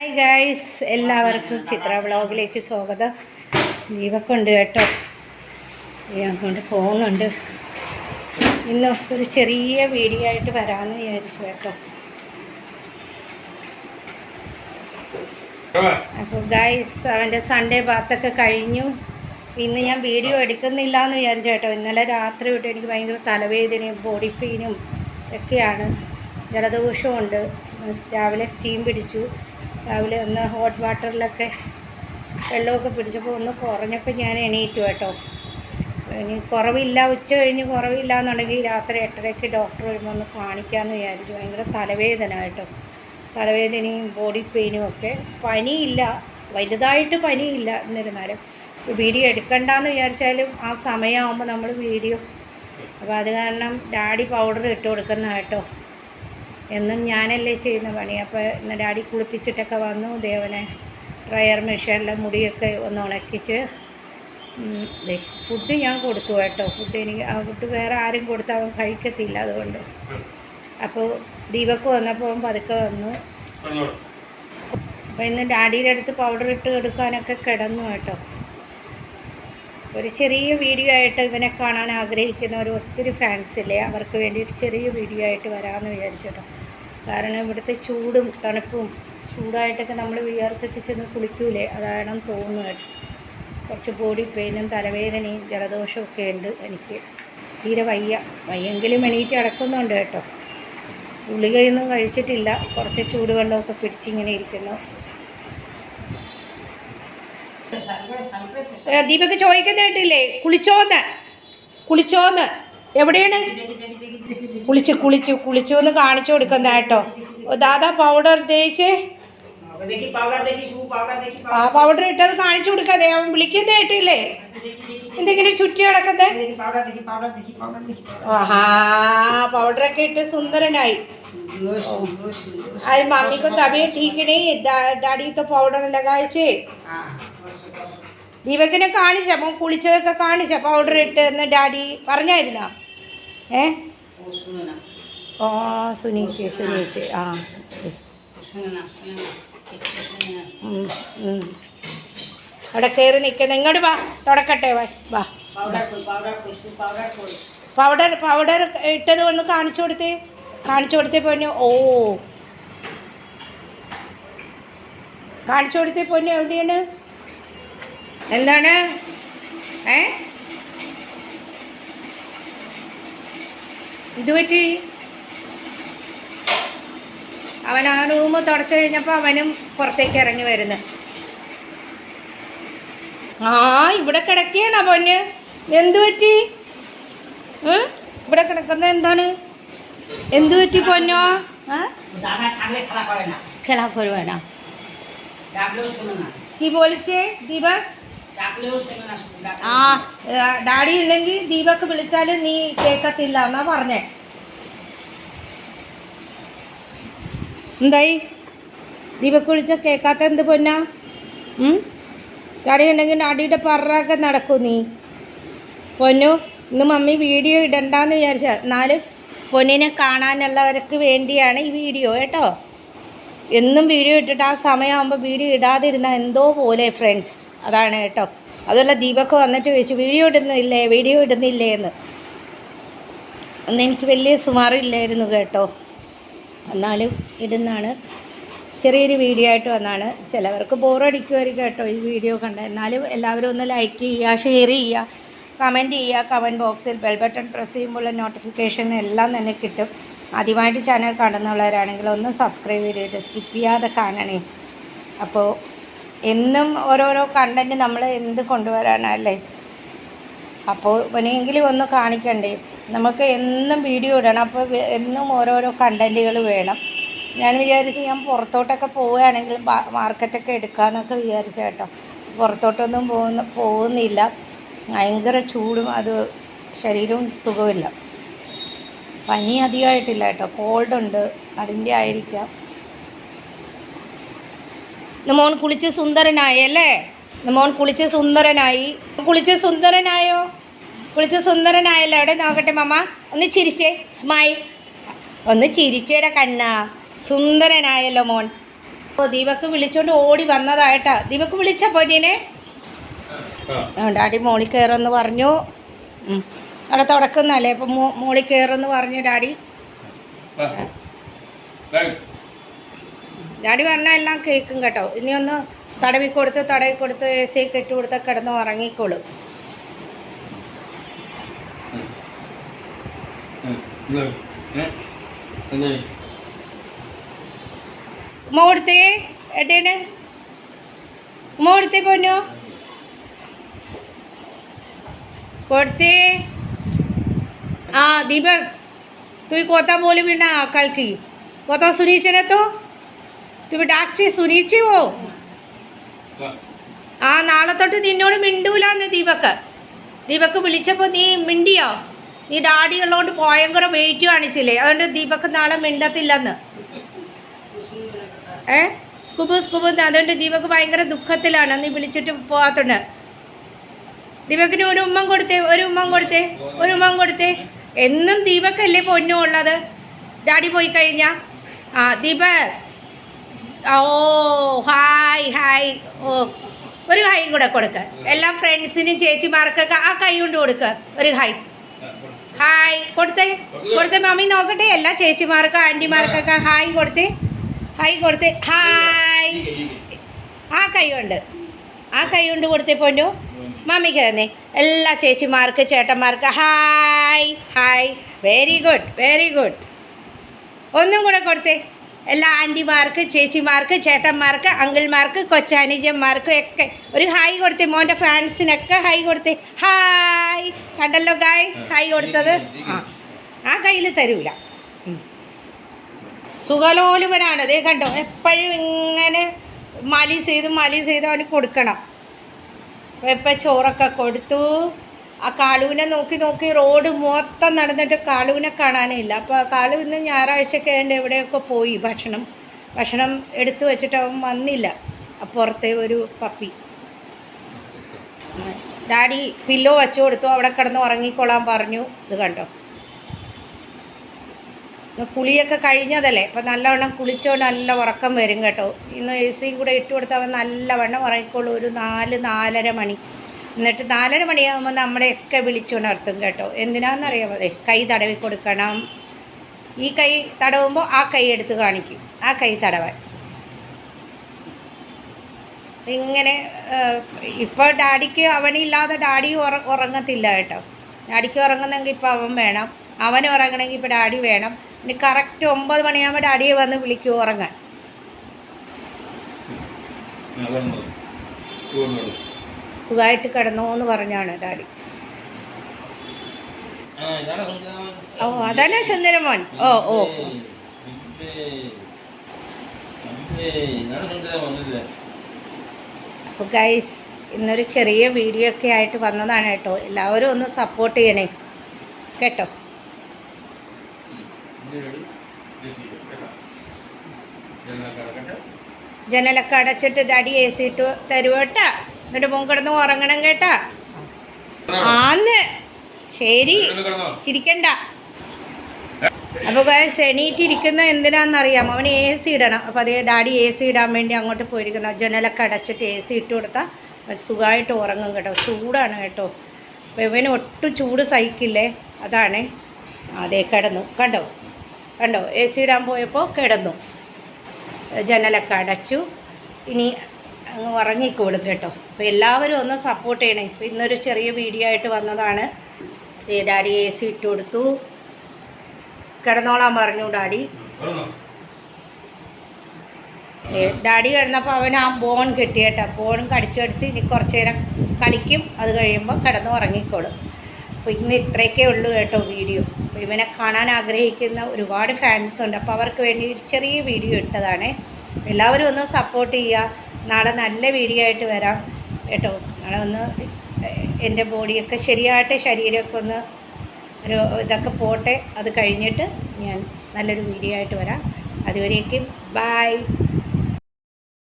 Hi guys എല്ലാവർക്കും ചിത്ര വ്ളോഗിലേക്ക് സ്വാഗതം. ദീപക്കുണ്ട് കേട്ടോ. കൊണ്ട് ഫോണുണ്ട് ഇന്ന് ഒരു ചെറിയ വീഡിയോ ആയിട്ട് വരാമെന്ന് വിചാരിച്ചു കേട്ടോ. അപ്പോൾ ഗായ്സ് അവന്റെ സൺഡേ ബാത്തൊക്കെ കഴിഞ്ഞു. ഇന്ന് ഞാൻ വീഡിയോ എടുക്കുന്നില്ല എന്ന് വിചാരിച്ചു കേട്ടോ. ഇന്നലെ രാത്രി തൊട്ട് എനിക്ക് ഭയങ്കര തലവേദനയും ബോഡി പെയിനും ഒക്കെയാണ്. ജലദോഷമുണ്ട് രാവിലെ സ്റ്റീം പിടിച്ചു. രാവിലെ ഒന്ന് ഹോട്ട് വാട്ടറിലൊക്കെ വെള്ളമൊക്കെ പിടിച്ചപ്പോൾ ഒന്ന് കുറഞ്ഞപ്പോൾ ഞാൻ എണീറ്റു കേട്ടോ. ഇനി കുറവില്ല ഉച്ച കഴിഞ്ഞ് കുറവില്ല എന്നുണ്ടെങ്കിൽ രാത്രി എട്ടരയ്ക്ക് ഡോക്ടർ വരുമ്പോൾ ഒന്ന് കാണിക്കാമെന്ന് വിചാരിച്ചു. ഭയങ്കര തലവേദന കേട്ടോ. തലവേദനയും ബോഡി പെയിനും ഒക്കെ. പനിയില്ല വലുതായിട്ട് പനിയില്ല എന്നിരുന്നാലും. വീഡിയോ എടുക്കണ്ടെന്ന് വിചാരിച്ചാലും ആ സമയമാകുമ്പോൾ നമ്മൾ വീഡിയോ അപ്പോൾ അത് കാരണം ഡാഡി പൗഡർ ഇട്ട് കൊടുക്കുന്ന കേട്ടോ. എന്നും ഞാനല്ലേ ചെയ്യുന്ന പണി? അപ്പോൾ ഇന്ന് ഡാഡി കുളിപ്പിച്ചിട്ടൊക്കെ വന്നു. ദേവനെ ഡ്രയർ മെഷീനിലെ മുടിയൊക്കെ ഒന്ന് ഉണക്കിച്ച് ഫുഡ് ഞാൻ കൊടുത്തു കേട്ടോ. ഫുഡ് എനിക്ക് ആ ഫുഡ് വേറെ ആരും കൊടുത്താൽ അവൻ കഴിക്കത്തില്ല അതുകൊണ്ട്. അപ്പോൾ ദീപക്ക് വന്നപ്പോൾ അവൻ പതുക്കെ വന്നു. അപ്പോൾ ഇന്ന് ഡാഡിയുടെ അടുത്ത് പൗഡർ ഇട്ട് എടുക്കാനൊക്കെ കിടന്നു കേട്ടോ. ഒരു ചെറിയ വീഡിയോ ആയിട്ട് ഇവനെ കാണാൻ ആഗ്രഹിക്കുന്ന ഒരു ഒത്തിരി ഫാൻസ് ഇല്ലേ? അവർക്ക് വേണ്ടി ഒരു ചെറിയ വീഡിയോ ആയിട്ട് വരാമെന്ന് വിചാരിച്ചിട്ടോ കാരണം ഇവിടുത്തെ ചൂടും തണുപ്പും ചൂടായിട്ടൊക്കെ നമ്മൾ വിയർത്തൊക്കെ ചെന്ന് കുളിക്കൂലേ? അതാണെന്ന് തോന്നുന്നു കേട്ടോ. കുറച്ച് ബോഡി പെയിനും തലവേദനയും ജലദോഷവും ഒക്കെ ഉണ്ട് എനിക്ക്. തീരെ വയ്യ. വയ്യെങ്കിലും എണീറ്റ് അടക്കുന്നുണ്ട് കേട്ടോ. ഗുളികയൊന്നും കഴിച്ചിട്ടില്ല. കുറച്ച് ചൂടുവെള്ളമൊക്കെ പിടിച്ചിങ്ങനെ ഇരിക്കുന്നു ഏ, ദീപക്ക് ചോദിക്കുന്ന കേട്ടില്ലേ കുളിച്ചോന്ന് കുളിച്ചോന്ന് എവിടെയാണ് കുളിച്ച് കുളിച്ചു കുളിച്ചു എന്ന് കാണിച്ചു കൊടുക്കുന്ന കേട്ടോ ദാദാ പൗഡർ തേച്ച് देखी पाउडर देखी शू पाउडर देखी ആ പൗഡർ ഇട്ടത് കാണിച്ചു കൊടുക്കാതെ അവൻ വിളിക്കുന്ന കേട്ടില്ലേ എന്തെങ്കിലും ചുറ്റി കിടക്കുന്നത് देखी पाउडर देखी पाउडर देखी पाउडर देखी ആഹാ പൗഡറൊക്കെ ഇട്ട് സുന്ദരനായി योश योश योश आज मम्मी को तबीयत ठीक नहीं डा, डैडी तो पाउडर लगाए छे हाँ ദീപക്കിനെ കാണിച്ചപ്പോൾ കുളിച്ചതൊക്കെ കാണിച്ച പൗഡർ ഇട്ട് എന്ന് ഡാഡി പറഞ്ഞായിരുന്ന? ഏ? ഓ സുനീച്ചി സുനീച്ചി. ആ. അവിടെ കയറി നിൽക്കുന്ന ഇങ്ങോട്ട് വാ. തുടക്കട്ടെ വാ വാ. പൗഡർ പൗഡർ ഇട്ടത് ഒന്ന് കാണിച്ചു കൊടുത്തേ. കാണിച്ചു കൊടുത്തേ പൊന്നു. ഓ. കാണിച്ചു കൊടുത്തേ പൊന്നു. എവിടെയാണ്? എന്താണ്? ഏ? ഇത് പറ്റി? അവൻ ആ റൂമ് തുടച്ചു കഴിഞ്ഞപ്പോൾ അവനും പുറത്തേക്ക് ഇറങ്ങി വരുന്നു. ആ ഇവിടെ കിടക്കുകയാണ് അവന് എന്തു പറ്റി? ഇവിടെ കിടക്കുന്ന എന്താണ്? എന്തു പറ്റി പൊന്നോ? খেলা করবে না কি বলছে দিবা ആ ഡാഡി ഉണ്ടെങ്കിൽ ദീപക്ക് വിളിച്ചാലും നീ കേൾക്കത്തില്ല എന്നാ പറഞ്ഞേ. എന്തായി? ദീപക്ക് വിളിച്ച കേൾക്കാത്ത എന്ത് പൊന്നാ? ഡാഡി ഉണ്ടെങ്കിൽ ഡാഡിയുടെ പറക്കെ നടക്കും നീ. പൊന്നു ഇന്ന് മമ്മി വീഡിയോ ഇടണ്ടെന്ന് വിചാരിച്ച. എന്നാലും പൊന്നിനെ കാണാനുള്ളവർക്ക് വേണ്ടിയാണ് ഈ വീഡിയോ കേട്ടോ. എന്നും വീഡിയോ ഇട്ടിട്ട് ആ സമയമാകുമ്പോൾ വീഡിയോ ഇടാതിരുന്ന എന്തോ പോലെ ഫ്രണ്ട്സ് അതാണ് കേട്ടോ. അതുപോലെ ദീപക്ക് വന്നിട്ട് ചോദിച്ചു വീഡിയോ ഇടുന്നില്ലേ? വീഡിയോ ഇടുന്നില്ലേ? എന്ന്. അന്ന് എനിക്ക് വലിയ സുമാറില്ലായിരുന്നു കേട്ടോ. എന്നാലും ഇടുന്നാണ്. ചെറിയൊരു വീഡിയോ ആയിട്ട് വന്നാണ്. ചിലവർക്ക് ബോറടിക്കുമായിരിക്കും കേട്ടോ ഈ വീഡിയോ കണ്ട. എന്നാലും എല്ലാവരും ഒന്ന് ലൈക്ക് ചെയ്യുക ഷെയർ ചെയ്യുക കമന്റ് ചെയ്യുക. കമന്റ് ബോക്സിൽ ബെൽ ബട്ടൺ പ്രസ് ചെയ്യുമ്പോൾ നോട്ടിഫിക്കേഷൻ എല്ലാം തന്നെ കിട്ടും. ആദ്യമായിട്ട് ചാനൽ കാണുന്നവരാണെങ്കിൽ ഒന്ന് സബ്സ്ക്രൈബ് ചെയ്തിട്ട് സ്കിപ്പ് ചെയ്യാതെ കാണണേ. അപ്പോൾ എന്നും ഓരോരോ കണ്ടന്റ് നമ്മൾ എന്ത് കൊണ്ടുവരാനല്ലേ? അപ്പോൾ ഇവനെങ്കിലും ഒന്ന് കാണിക്കണ്ടേ? നമുക്ക് എന്നും വീഡിയോ ഇടണം. അപ്പോൾ എന്നും ഓരോരോ കണ്ടന്റുകൾ വേണം. ഞാൻ വിചാരിച്ചു ഞാൻ പുറത്തോട്ടൊക്കെ പോവുകയാണെങ്കിൽ മാർക്കറ്റൊക്കെ എടുക്കാമെന്നൊക്കെ വിചാരിച്ചു കേട്ടോ. പുറത്തോട്ടൊന്നും പോകുന്ന പോകുന്നില്ല ഭയങ്കര ചൂടും അത് ശരീരവും സുഖമില്ല പനി അധികമായിട്ടില്ല കേട്ടോ. കോൾഡ് ഉണ്ട്. അതിന്റെ ആയിരിക്കാം. മോൻ കുളിച്ച് സുന്ദരനായി അല്ലേ? മോൻ കുളിച്ച് സുന്ദരനായി. കുളിച്ച് സുന്ദരനായോ? കുളിച്ച് സുന്ദരനായല്ലോ. അവിടെ നോക്കട്ടെ മമ്മ ഒന്ന് ചിരിച്ചേ. സ്മൈ ഒന്ന് ചിരിച്ചേരാ കണ്ണ. സുന്ദരനായല്ലോ മോൻ. അപ്പോൾ ദീപക്ക് വിളിച്ചോണ്ട് ഓടി വന്നതായിട്ടാ. ദീപക്ക് വിളിച്ച പൊന്നിനെ അടി മോളി മോളിൽ കയറുമെന്ന് പറഞ്ഞു. അവിടെ തുടക്കുന്നല്ലേ ഇപ്പൊ മോളി മോളിൽ കയറുമെന്ന് പറഞ്ഞു ഡാഡി. ഡാഡി പറഞ്ഞാൽ എല്ലാം കേൾക്കും കേട്ടോ. ഇനി ഒന്ന് തടവി കൊടുത്ത് തടവി കൊടുത്ത് എ സി കെട്ടി കൊടുത്ത് കിടന്ന് ഉറങ്ങിക്കോളും. ഉമ്മ കൊടുത്തേ എട്ടേന് ഉമ്മ കൊടുത്തേ പൊന്നു. കൊടുത്തേ. ആ ദീപക് তুই কথা বলবি না কালকে কথা শুনিয়েছে না তো তুমি ডাকছি শুনিয়েছি ആ നാളെ തൊട്ട് നിന്നോട് മിണ്ടൂലെന്ന് ദീപക്ക് ദീപക്ക് വിളിച്ചപ്പോൾ നീ മിണ്ടിയോ? നീ ഡാഡി ഉള്ളതുകൊണ്ട് ഭയങ്കര വെയിറ്റ് കാണിച്ചില്ലേ? അതുകൊണ്ട് ദീപക്ക് നാളെ മിണ്ടത്തില്ലെന്ന്. ഏ? സ്കൂബ് സ്കൂബ് അതുകൊണ്ട് ദീപക്ക് ഭയങ്കര ദുഃഖത്തിലാണ്. നീ വിളിച്ചിട്ട് പോകാത്തുണ്ട് ദീപക്കിന് ഒരു ഉമ്മം കൊടുത്തേ ഒരു ഉമ്മം കൊടുത്തേ ഒരു ഉമ്മം കൊടുത്തേ. എന്നും ദീപക്കല്ലേ പൊന്നും ഉള്ളത്? ഡാഡി പോയി കഴിഞ്ഞാ? ആ ദീപക് ഓ ഹായ് ഹായ്. ഓ ഒരു ഹൈ കൂടെ കൊടുക്ക. എല്ലാ ഫ്രണ്ട്സിനും ചേച്ചിമാർക്കൊക്കെ ആ കൈ കൊണ്ട് കൊടുക്ക. ഒരു ഹൈ ഹായ് കൊടുത്തേ. കൊടുത്തേ മമ്മി നോക്കട്ടെ. എല്ലാ ചേച്ചിമാർക്കും ആന്റിമാർക്കൊക്കെ ഹായ് കൊടുത്തേ. ഹൈ കൊടുത്തേ. ഹായ് ആ കൈ കൊണ്ട്. ആ കൈ കൊണ്ട് കൊടുത്തേ പൊന്നു. മമ്മിക്ക് തന്നെ എല്ലാ ചേച്ചിമാർക്ക് ചേട്ടന്മാർക്ക് hi hi. Very good very good ഒന്നും കൂടെ കൊടുത്തേ. എല്ലാ ആന്റിമാർക്ക് ചേച്ചിമാർക്ക് ചേട്ടന്മാർക്ക് അങ്കിൾമാർക്ക് കൊച്ചാനുജന്മാർക്കും ഒക്കെ ഒരു ഹായ് കൊടുത്തേ. മോന്റെ ഫാൻസിനൊക്കെ ഹായ് കൊടുത്തേ. ഹായ്. കണ്ടല്ലോ ഗായ്സ് ഹായ് കൊടുത്തത്. ആ ആ കയ്യിൽ തരൂല. സുഖലോലുപനാണ്. അതേ കണ്ടോ എപ്പോഴും ഇങ്ങനെ മലി ചെയ്ത് മലി ചെയ്ത് അവന് കൊടുക്കണം. അപ്പോൾ ഇപ്പം ചോറൊക്കെ കൊടുത്തു. ആ കാളുവിനെ നോക്കി നോക്കി റോഡ് മൊത്തം നടന്നിട്ട് കാളുവിനെ കാണാനില്ല. അപ്പോൾ കാളു ഇന്ന് ഞായറാഴ്ചയൊക്കെ എവിടെയൊക്കെ പോയി ഭക്ഷണം. ഭക്ഷണം എടുത്തു വെച്ചിട്ട് അവൻ വന്നില്ല. അപ്പുറത്തെ ഒരു പപ്പി. ഡാഡി പില്ലോ വച്ചു കൊടുത്തു. അവിടെ കിടന്ന് ഉറങ്ങിക്കൊള്ളാൻ പറഞ്ഞു. ഇത് കണ്ടോ? കുളിയൊക്കെ കഴിഞ്ഞതല്ലേ? അപ്പം നല്ലവണ്ണം കുളിച്ചുകൊണ്ട് നല്ല ഉറക്കം വരും കേട്ടോ. ഇന്ന് എ സിയും കൂടെ ഇട്ട് കൊടുത്താൽ നല്ലവണ്ണം ഉറങ്ങിക്കോളൂ. ഒരു നാല് നാലര മണി. എന്നിട്ട് നാലര മണിയാകുമ്പോൾ നമ്മളെയൊക്കെ വിളിച്ചുണർത്തും കേട്ടോ. എന്തിനാണെന്നറിയാമോ അതെ കൈ തടവി കൊടുക്കണം. ഈ കൈ തടവുമ്പോൾ ആ കൈ എടുത്ത് കാണിക്കും. ആ കൈ തടവാൻ. ഇങ്ങനെ ഇപ്പോൾ ഡാഡിക്ക് അവനില്ലാതെ ഡാഡി ഉറ ഉറങ്ങത്തില്ല കേട്ടോ. ഡാഡിക്ക് ഉറങ്ങുന്നെങ്കിൽ ഇപ്പോൾ അവൻ വേണം. അവൻ ഉറങ്ങണമെങ്കിൽ ഇപ്പോൾ ഡാഡി വേണം. ഇനി കറക്റ്റ് ഒമ്പത് മണിയാകുമ്പോൾ ഡാഡിയെ വന്ന് വിളിക്കൂ ഉറങ്ങാൻ. സുഖമായിട്ട് കിടന്നോ എന്ന് പറഞ്ഞാണ് ഡാഡി. ഓ അതാണ് സുന്ദരമോൻ. ഓ ഓ. അപ്പോൾ ഗൈസ് ഇന്നൊരു ചെറിയ വീഡിയോ ഒക്കെ ആയിട്ട് വന്നതാണ് കേട്ടോ. എല്ലാവരും ഒന്ന് സപ്പോർട്ട് ചെയ്യണേ. കേട്ടോ? ജനലൊക്കെ അടച്ചിട്ട് തടി എ സി ഇട്ട് തരുവട്ടാ എന്നിട്ട് മോൻ കിടന്ന് ഉറങ്ങണം കേട്ടാ? ആന്ന്. ശരി. ചിരിക്കണ്ട. അപ്പോൾ ഗൈസ് എണീറ്റിരിക്കുന്ന എന്തിനാണെന്നറിയാം അവന് എ സി ഇടണം. അപ്പോൾ അതേ ഡാഡി എ സി ഇടാൻ വേണ്ടി അങ്ങോട്ട് പോയിരിക്കുന്ന. ജനലൊക്കെ അടച്ചിട്ട് എ സി ഇട്ട് കൊടുത്താൽ സുഖമായിട്ട് ഉറങ്ങും കേട്ടോ. ചൂടാണ് കേട്ടോ. അപ്പോൾ ഇവന് ഒട്ടും ചൂട് സഹിക്കില്ലേ? അതാണ്. അതേ കിടന്നു. കണ്ടോ? കണ്ടോ എ സി ഇടാൻ പോയപ്പോൾ കിടന്നു. ജനലൊക്കെ അടച്ചു. ഇനി അങ്ങ് ഉറങ്ങിക്കോളും കേട്ടോ. അപ്പോൾ എല്ലാവരും ഒന്ന് സപ്പോർട്ട് ചെയ്യണേ. ഇപ്പോൾ ഇന്നൊരു ചെറിയ വീഡിയോ ആയിട്ട് വന്നതാണ്. ഡാഡി എ സി ഇട്ട് കൊടുത്തു. കിടന്നോളാൻ പറഞ്ഞു ഡാഡി. ഡാഡി കിടന്നപ്പോൾ അവൻ ആ ബോൺ കിട്ടിയേട്ടാ ബോൺ കടിച്ച് കടിച്ച് ഇനി കുറച്ച് നേരം കളിക്കും. അത് കഴിയുമ്പോൾ കിടന്ന് ഉറങ്ങിക്കോളും. അപ്പോൾ ഇന്ന് ഇത്രയൊക്കെ ഉള്ളൂ കേട്ടോ വീഡിയോ അപ്പോൾ ഇവനെ കാണാൻ ആഗ്രഹിക്കുന്ന ഒരുപാട് ഫാൻസ് ഉണ്ട്. അപ്പോൾ അവർക്ക് വേണ്ടി ഒരു ചെറിയ വീഡിയോ ഇട്ടതാണ്. എല്ലാവരും ഒന്ന് സപ്പോർട്ട് ചെയ്യുക. നാളെ നല്ല വീഡിയോ ആയിട്ട് വരാം കേട്ടോ. നാളെ ഒന്ന് എന്റെ ബോഡിയൊക്കെ ശരിയായിട്ട് ശരീരമൊക്കെ ഒന്ന് ഒരു ഇതൊക്കെ പോട്ടെ അത് കഴിഞ്ഞിട്ട് ഞാൻ നല്ലൊരു വീഡിയോ ആയിട്ട് വരാം. അതുവരേക്കും ബായ്